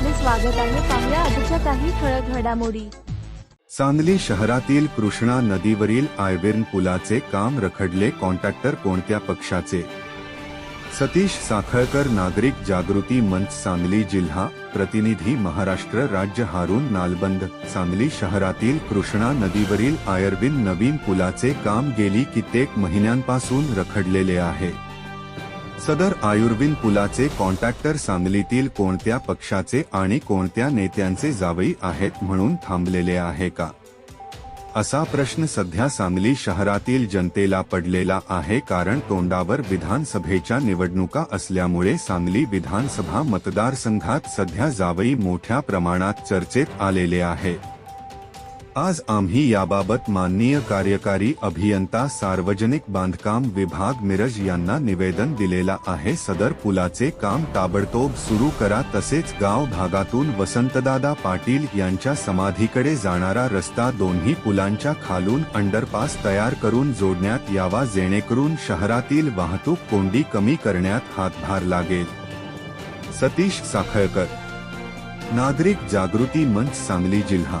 स्वागत आहे. पाहुया आजच्या काही ठळक घडामोडी. सांगली शहरातील कृष्णा नदीवरील आयर्विन पुलाचे काम रखडले कॉन्ट्रॅक्टर कोणत्या पक्षाचे? सतीश साखळकर नागरिक जागृती मंच सांगली जिल्हा प्रतिनिधी महाराष्ट्र राज्य हारून नालबंद सांगली शहरातील कृष्णा नदीवरील आयर्विन नवीन पुलाचे काम गेली कित्येक महिन्यांपासून रखडलेले आहे. सदर आयुर्विन पुलाचे कॉन्ट्रॅक्टर सांगलीतील कोणत्या पक्षाचे आणि कोणत्या नेत्यांचे जावई आहेत म्हणून थांबलेले आहे का? असा प्रश्न सध्या सांगली शहरातील जनतेला पडलेला आहे कारण तोंडावर विधानसभेच्या निवडणुका असल्यामुळे सांगली विधानसभा मतदारसंघात सध्या जावई मोठ्या प्रमाणात चर्चेत आलेले आहे. आज आम्ही याबाबत माननीय कार्यकारी अभियंता सार्वजनिक बांधकाम विभाग मिरज यांना निवेदन दिलेला आहे. सदर पुलाचे काम ताबडतोब सुरू करा. तसेच गाव भागातून वसंतदादा पाटील यांच्या समाधीकडे जाणारा रस्ता दोन्ही पुलांच्या खालून अंडरपास तयार करून जोडण्यात यावा. जेणेकरून शहरातील वाहतूक कोंडी कमी करण्यात हातभार लागेल. सतीश साखळकर. नागरिक जागृती मंच सांगली जिल्हा.